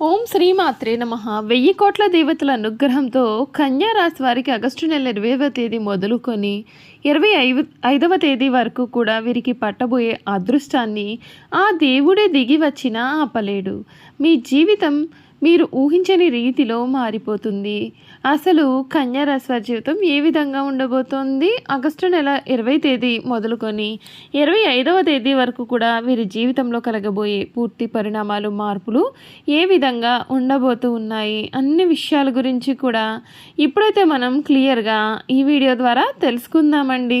ఓం శ్రీమాత్రే నమ. వెయ్యి కోట్ల దేవతల అనుగ్రహంతో కన్యా రాశి వారికి ఆగస్టు నెల ఇరవైవ తేదీ మొదలుకొని ఇరవై ఐదు ఐదవ తేదీ వరకు కూడా వీరికి పట్టబోయే అదృష్టాన్ని ఆ దేవుడే దిగి వచ్చినా ఆపలేడు. మీ జీవితం మీరు ఊహించని రీతిలో మారిపోతుంది. అసలు కన్యా వారి జీవితం ఏ విధంగా ఉండబోతోంది? ఆగస్టు నెల ఇరవై తేదీ మొదలుకొని ఇరవై ఐదవ తేదీ వరకు కూడా వీరి జీవితంలో కలగబోయే పూర్తి పరిణామాలు మార్పులు ఏ విధంగా ఉండబోతూ ఉన్నాయి? అన్ని విషయాల గురించి కూడా ఇప్పుడైతే మనం క్లియర్గా ఈ వీడియో ద్వారా తెలుసుకుందామండి.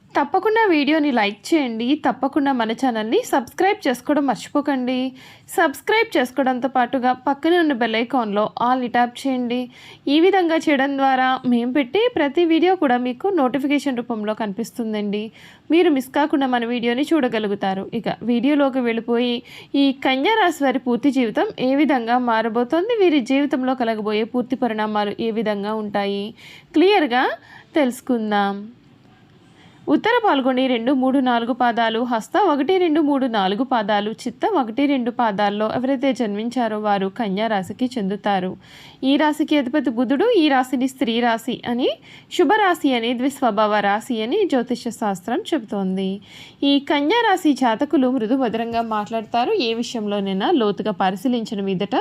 తప్పకుండా వీడియోని లైక్ చేయండి. తప్పకుండా మన ఛానల్ని సబ్స్క్రైబ్ చేసుకోవడం మర్చిపోకండి. సబ్స్క్రైబ్ చేసుకోవడంతో పాటుగా పక్కనే ఉన్న బెల్ ఐకాన్లో ఆల్ ట్యాప్ చేయండి. ఈ విధంగా చేయడం ద్వారా మేము పెట్టి ప్రతి వీడియో కూడా మీకు నోటిఫికేషన్ రూపంలో కనిపిస్తుందండి. మీరు మిస్ కాకుండా మన వీడియోని చూడగలుగుతారు. ఇక వీడియోలోకి వెళ్ళిపోయి ఈ కన్యారాశి వారి పూర్తి జీవితం ఏ విధంగా మారబోతోంది? వీరి జీవితంలో కలగబోయే పూర్తి పరిణామాలు ఏ విధంగా ఉంటాయి? క్లియర్గా తెలుసుకుందాం. ఉత్తర పాల్గొని రెండు మూడు నాలుగు పాదాలు హస్త ఒకటి రెండు మూడు నాలుగు పాదాలు చిత్త ఒకటి రెండు పాదాల్లో ఎవరైతే జన్మించారో వారు కన్యా రాశికి చెందుతారు. ఈ రాశికి అధిపతి బుధుడు ఈ రాశిని స్త్రీ రాశి అని శుభరాశి అని ద్విస్వభావ రాశి అని జ్యోతిష శాస్త్రం చెబుతోంది. ఈ కన్యా రాశి జాతకులు మృదు భద్రంగా మాట్లాడతారు. ఏ విషయంలోనైనా లోతుగా పరిశీలించిన మీదట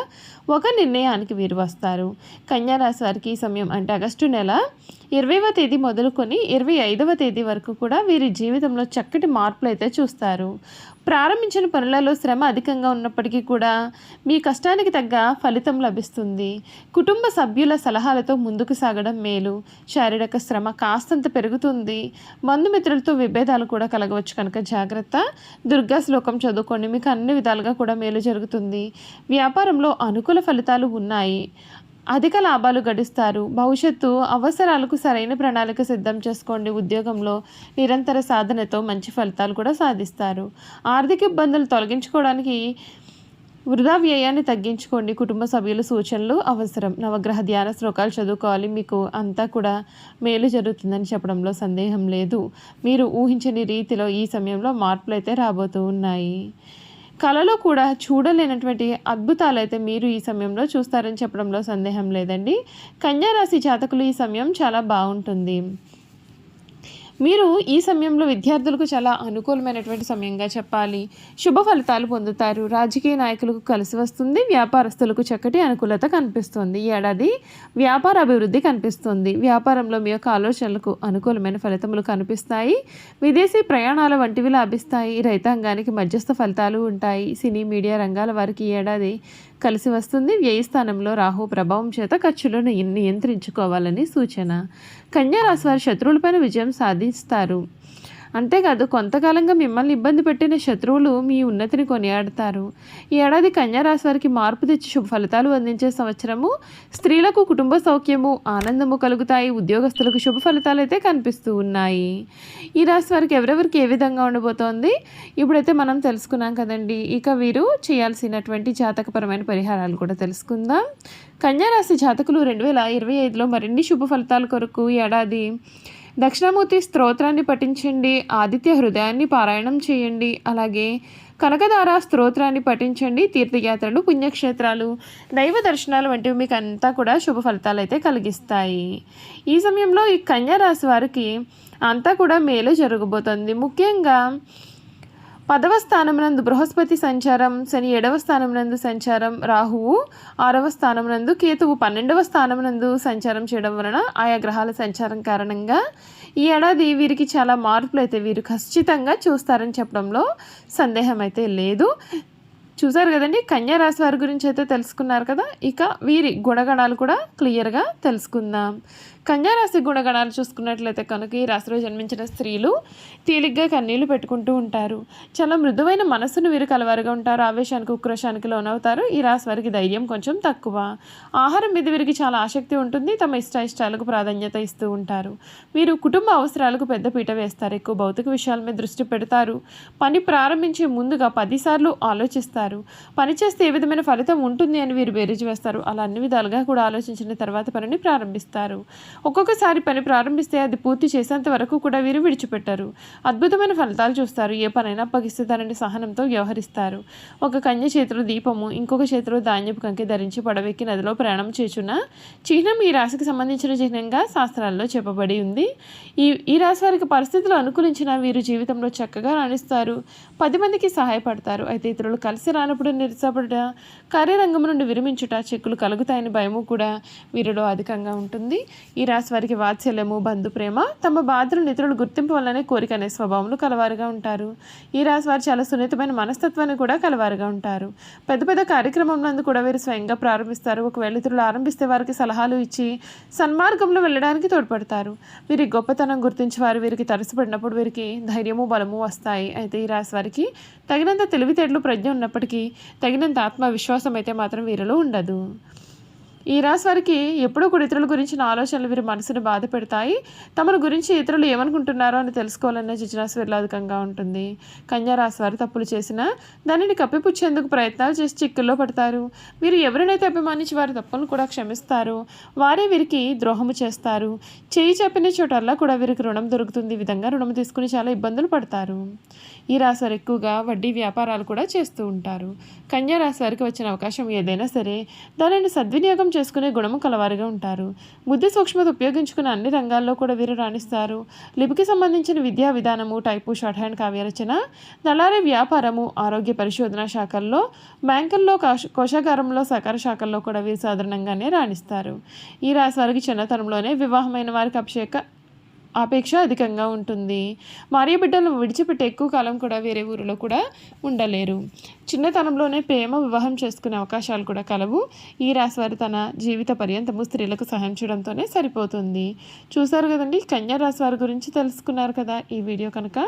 ఒక నిర్ణయానికి వీరు వస్తారు. కన్యా రాశి వారికి ఈ సమయం అంటే ఆగస్టు నెల ఇరవైవ తేదీ మొదలుకొని ఇరవై ఐదవ తేదీ వరకు కూడా వీరి జీవితంలో చక్కటి మార్పులు అయితే చూస్తారు. ప్రారంభించిన పనులలో శ్రమ అధికంగా ఉన్నప్పటికీ కూడా మీ కష్టానికి తగ్గ ఫలితం లభిస్తుంది. కుటుంబ సభ్యుల సలహాలతో ముందుకు సాగడం మేలు. శారీరక శ్రమ కాస్తంత పెరుగుతుంది. బంధుమిత్రులతో విభేదాలు కూడా కలగవచ్చు కనుక జాగ్రత్త. దుర్గా శ్లోకం చదువుకోండి. మీకు అన్ని విధాలుగా కూడా మేలు జరుగుతుంది. వ్యాపారంలో అనుకూల ఫలితాలు ఉన్నాయి. అధిక లాభాలు గడిస్తారు. భవిష్యత్తు అవసరాలకు సరైన ప్రణాళిక సిద్ధం చేసుకోండి. ఉద్యోగంలో నిరంతర సాధనతో మంచి ఫలితాలు కూడా సాధిస్తారు. ఆర్థిక ఇబ్బందులు తొలగించుకోవడానికి వృధా వ్యయాన్ని తగ్గించుకోండి. కుటుంబ సభ్యుల సూచనలు అవసరం. నవగ్రహ ధ్యాన శ్లోకాలు చదువుకోవాలి. మీకు అంతా కూడా మేలు జరుగుతుందని చెప్పడంలో సందేహం లేదు. మీరు ఊహించని రీతిలో ఈ సమయంలో మార్పులు అయితే రాబోతూ ఉన్నాయి. కళలో కూడా చూడలేనటువంటి అద్భుతాలు అయితే మీరు ఈ సమయంలో చూస్తారని చెప్పడంలో సందేహం లేదండి. కన్యారాశి జాతకులు ఈ సమయం చాలా బాగుంటుంది. మీరు ఈ సమయంలో విద్యార్థులకు చాలా అనుకూలమైనటువంటి సమయంగా చెప్పాలి. శుభ ఫలితాలు పొందుతారు. రాజకీయ నాయకులకు కలిసి వస్తుంది. వ్యాపారస్తులకు చక్కటి అనుకూలత కనిపిస్తుంది. ఈ ఏడాది వ్యాపార అభివృద్ధి కనిపిస్తుంది. వ్యాపారంలో మీ యొక్క ఆలోచనలకు అనుకూలమైన ఫలితములు కనిపిస్తాయి. విదేశీ ప్రయాణాల వంటివి లాభిస్తాయి. రైతాంగానికి మధ్యస్థ ఫలితాలు ఉంటాయి. సినీ మీడియా రంగాల వారికి ఏడాది కలిసి వస్తుంది. వ్యయ స్థానంలో రాహు ప్రభావం చేత ఖర్చులను నియంత్రించుకోవాలని సూచన. కన్యారాశి వారి శత్రువులపైన విజయం సాధిస్తారు. అంతేకాదు కొంతకాలంగా మిమ్మల్ని ఇబ్బంది పెట్టిన శత్రువులు మీ ఉన్నతిని కొనియాడతారు. ఈ ఏడాది కన్యారాశి వారికి మార్పు తెచ్చి శుభ ఫలితాలు అందించే సంవత్సరము స్త్రీలకు కుటుంబ సౌఖ్యము ఆనందము కలుగుతాయి ఉద్యోగస్తులకు శుభ ఫలితాలు అయితే కనిపిస్తూ ఉన్నాయి. ఈ రాశి వారికి ఎవరెవరికి ఏ విధంగా ఉండబోతోంది? ఇప్పుడైతే మనం తెలుసుకున్నాం కదండి. ఇక వీరు చేయాల్సినటువంటి జాతకపరమైన పరిహారాలు కూడా తెలుసుకుందాం. కన్యారాశి జాతకులు రెండు వేల ఇరవై ఐదులో మరిన్ని శుభ ఫలితాల కొరకు ఏడాది దక్షిణామూర్తి స్తోత్రాన్ని పఠించండి ఆదిత్య హృదయాన్ని పారాయణం చేయండి అలాగే కనకదార స్తోత్రాన్ని పఠించండి తీర్థయాత్రలు పుణ్యక్షేత్రాలు దైవ దర్శనాలు వంటివి మీకు అంతా కూడా శుభ ఫలితాలు అయితే కలిగిస్తాయి. ఈ సమయంలో ఈ కన్యా రాశి వారికి అంతా కూడా మేలు జరగబోతుంది. ముఖ్యంగా పదవ స్థానమునందు బృహస్పతి సంచారం శని ఏడవ స్థానమునందు సంచారం రాహువు ఆరవ స్థానమునందు కేతువు పన్నెండవ స్థానమునందు సంచారం చేయడం వలన ఆయా గ్రహాల సంచారం కారణంగా ఈ ఏడాది వీరికి చాలా మార్పులు అయితే వీరు ఖచ్చితంగా చూస్తారని చెప్పడంలో సందేహం అయితే లేదు. చూసారు కదండి? కన్యా రాశి వారి గురించి అయితే తెలుసుకున్నారు కదా? ఇక వీరి గుణగణాలు కూడా క్లియర్గా తెలుసుకుందాం. కన్యా రాశి గుణగణాలు చూసుకున్నట్లయితే కనుక ఈ రాశిలో జన్మించిన స్త్రీలు తేలిగ్గా కన్నీళ్ళు పెట్టుకుంటూ ఉంటారు. చాలా మృదువైన మనస్సును వీరు కలవారుగా ఉంటారు. ఆవేశానికి ఉక్రోషానికి లోనవుతారు. ఈ రాశి వారికి ధైర్యం కొంచెం తక్కువ. ఆహారం మీద వీరికి చాలా ఆసక్తి ఉంటుంది. తమ ఇష్ట ఇష్టాలకు ప్రాధాన్యత ఇస్తూ ఉంటారు. వీరు కుటుంబ అవసరాలకు పెద్ద పీట వేస్తారు. ఎక్కువ భౌతిక విషయాల మీద దృష్టి పెడతారు. పని ప్రారంభించే ముందుగా పదిసార్లు ఆలోచిస్తారు. పని చేస్తే ఏ విధమైన ఫలితం ఉంటుంది అని వీరు బేరీజు వేస్తారు. అలా అన్ని విధాలుగా కూడా ఆలోచించిన తర్వాత పనిని ప్రారంభిస్తారు. ఒక్కొక్కసారి పని ప్రారంభిస్తే అది పూర్తి చేసేంత వరకు కూడా వీరు విడిచిపెట్టారు. అద్భుతమైన ఫలితాలు చూస్తారు. ఏ పనైనా అప్పగిస్తే దానిని సహనంతో వ్యవహరిస్తారు. ఒక కన్య చేతిలో దీపము ఇంకొక చేతిలో ధాన్యపు కంకి ధరించి పడవెక్కి నదిలో ప్రయాణం చేచున్న చిహ్నం ఈ రాశికి సంబంధించిన చిహ్నంగా శాస్త్రాల్లో చెప్పబడి ఉంది. ఈ ఈ రాశి వారికి పరిస్థితులు అనుకూలించిన వీరు జీవితంలో చక్కగా రాణిస్తారు. పది మందికి సహాయపడతారు. అయితే ఇతరులు కలిసి రానప్పుడు నిరుత్సాహపడ కార్యరంగం నుండి విరమించుట చెక్కులు కలుగుతాయని భయము కూడా వీరిలో అధికంగా ఉంటుంది. ఈ రాశి వారికి వాత్సల్యము బంధు ప్రేమ తమ బాధలు నిధులు గుర్తింపు వల్లనే కోరిక అనే స్వభావంలో కలవారుగా ఉంటారు. ఈ రాశి వారు చాలా సున్నితమైన మనస్తత్వాన్ని కూడా కలవారుగా ఉంటారు. పెద్ద పెద్ద కార్యక్రమం నందు కూడా వీరు స్వయంగా ప్రారంభిస్తారు. ఒకవేళ ఇతరులు ఆరంభిస్తే వారికి సలహాలు ఇచ్చి సన్మార్గంలో వెళ్ళడానికి తోడ్పడతారు. వీరి గొప్పతనం గుర్తించి వారు వీరికి తరసపడినప్పుడు వీరికి ధైర్యము బలము వస్తాయి. అయితే ఈ రాశి వారికి తగినంత తెలివితేటలు ప్రజ్ఞ ఉన్నప్పటికీ తగినంత ఆత్మవిశ్వాసం అయితే మాత్రం వీరిలో ఉండదు. ఈ రాశి వారికి ఎప్పుడూ కూడా ఇతరుల గురించిన ఆలోచనలు వీరి మనసును బాధ పెడతాయి. తమను గురించి ఇతరులు ఏమనుకుంటున్నారో అని తెలుసుకోవాలనే జిజ్ఞాస వీరిలో ఉంటుంది. కన్యా రాశి వారు తప్పులు చేసినా దానిని కప్పిపుచ్చేందుకు ప్రయత్నాలు చేసి చిక్కుల్లో పడతారు. వీరు ఎవరినైతే అభిమానించి వారి తప్పులను కూడా క్షమిస్తారు వారే వీరికి ద్రోహము చేస్తారు. చేయి చెప్పిన చోటల్లా కూడా వీరికి రుణం దొరుకుతుంది. ఈ విధంగా రుణం తీసుకుని చాలా ఇబ్బందులు పడతారు. ఈ రాశి వారు ఎక్కువగా వడ్డీ వ్యాపారాలు కూడా చేస్తూ ఉంటారు. కన్యా రాశి వారికి వచ్చిన అవకాశం ఏదైనా సరే దానిని సద్వినియోగం చేసుకునే గుణము కలవారుగా ఉంటారు. బుద్ధి సూక్ష్మత ఉపయోగించుకున్న అన్ని రంగాల్లో కూడా వీరు రాణిస్తారు. లిపికి సంబంధించిన విద్యా విధానము టైపు షార్ట్ హ్యాండ్ కావ్యరచన దళారీ వ్యాపారము ఆరోగ్య పరిశోధన శాఖల్లో బ్యాంకుల్లో కోశాగారంలో సహకార శాఖల్లో కూడా వీరు సాధారణంగానే రాణిస్తారు. ఈ రాశి వారికి చిన్నతనంలోనే వివాహమైన వారికి అభిషేక ఆపేక్ష అధికంగా ఉంటుంది. భార్య బిడ్డలను విడిచిపెట్టి ఎక్కువ కాలం కూడా వేరే ఊరిలో కూడా ఉండలేరు. చిన్నతనంలోనే ప్రేమ వివాహం చేసుకునే అవకాశాలు కూడా కలవు. ఈ రాశివారు తన జీవిత పర్యంతము స్త్రీలకు సహాయం చేయడంతోనే సరిపోతుంది. చూశారు కదండి కన్యా రాశి వారి గురించి తెలుసుకున్నారు కదా ఈ వీడియో కనుక.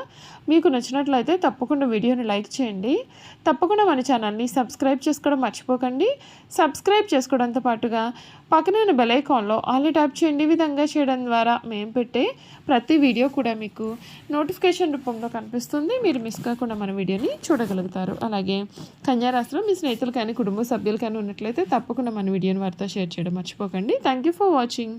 మీకు నచ్చినట్లయితే తప్పకుండా వీడియోని లైక్ చేయండి. తప్పకుండా మన ఛానల్ని సబ్స్క్రైబ్ చేసుకోవడం మర్చిపోకండి. సబ్స్క్రైబ్ చేసుకోవడంతో పాటుగా పక్కనే ఉన్న బెల్ ఐకాన్లో ఆల్ ట్యాప్ చేయండి. విధంగా చేయడం ద్వారా మేము పెట్టే ప్రతి వీడియో కూడా మీకు నోటిఫికేషన్ రూపంలో కనిపిస్తుంది. మీరు మిస్ కాకుండా మన వీడియోని చూడగలుగుతారు. అలాగే కన్యారాశిలో మీ స్నేహితులు కానీ కుటుంబ సభ్యులు కానీ ఉన్నట్లయితే తప్పకుండా మన వీడియోని వారితో షేర్ చేయడం మర్చిపోకండి. Thank you for watching